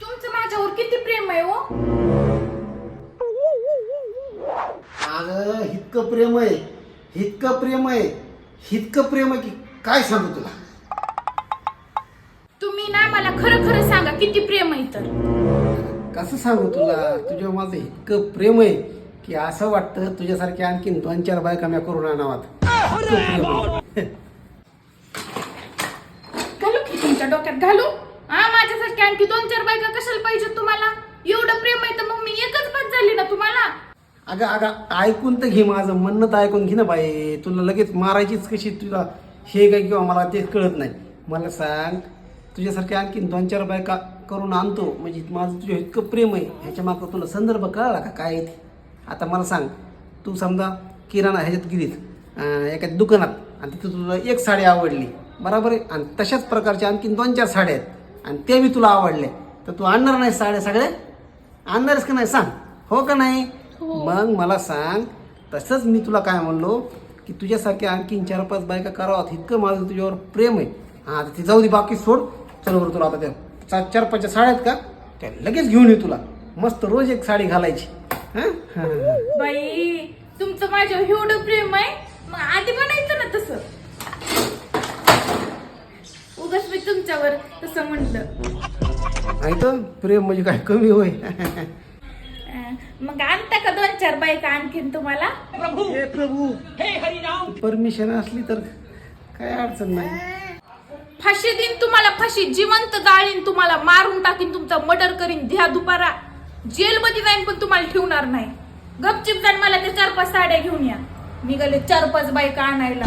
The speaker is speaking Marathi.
तुमचं माझ्यावर किती प्रेम आहे हो? अगं इतकं प्रेम आहे. इतकं प्रेम आहे. इतकं प्रेम आहे की काय सांगू तुला? तुम्ही ना मला खरं खरं सांगा किती प्रेम आहे तर कसं सांगू तुला? तुझ्या माझं इतकं प्रेम आहे की असं वाटतं तुझ्यासारखे आणखीन दोन चार बायका म्या करून आणावात इतकं प्रेम आहे. घालू की तुमच्या डोक्यात? घालू? हा माझ्यासारखी आणखी दोन चार बायका कशाला पाहिजे तुम्हाला? एवढं प्रेम आहे तर मग मी एकच बस झाली ना तुम्हाला? अगं अगं ऐकून तर घे माझं. म्हणणं तर ऐकून घे ना बाई. तुला लगेच मारायचीच कशी तुला हे काय किंवा मला तेच कळत नाही. मला सांग तुझ्यासारखे आणखीन दोन चार बायका करून आणतो. म्हणजे माझं तुझं इतकं प्रेम आहे. ह्याच्या मागं तुला संदर्भ कळाला का? काय आहे ते? आता मला सांग तू समजा किराणा ह्याच्यात गेलीत एका दुकानात आणि तिथं तुला एक साडी आवडली. बरोबर आहे? आणि तशाच प्रकारच्या आणखीन दोन चार साड्या आहेत. आणि ते बी तुला आवडले. तर तू आणणार नाही साड्या सगळ्या आणणारच का नाही? सांग. हो का नाही? मग मला सांग. तसंच मी तुला काय म्हणलो की तुझ्यासारख्या आणखीन चार पाच बायका करावात इतकं माझं तुझ्यावर प्रेम आहे. हा आता ती जाऊ दे बाकी सोड. चल बरं तुला आता त्या चार पाच साड्या आहेत का? त्या लगेच घेऊन ये तुला. मस्त रोज एक साडी घालायची. हां हां? बाई तुमचं माझ्यावर एवढं प्रेम आहे. मग आधी म्हणायचं ना तसं उगाच मी तुमच्यावर तसं म्हणलं ऐकतं प्रेम म्हणजे काय कमी होय. मग आणता का दोन चार बायका आणखीन तुम्हाला? हे प्रभू! परमिशन असली तर काय अडचण नाही. फाशी देईन तुम्हाला फाशी. जिवंत जाळीन तुम्हाला मारून टाकीन तुमचा मर्डर करीन ध्या दुपारा. जेलमध्ये जाईन पण तुम्हाला ठेवणार नाही. गपचिप जाईन मला ते चार पाच साड्या घेऊन या. निघाले चार पाच बायका आणायला.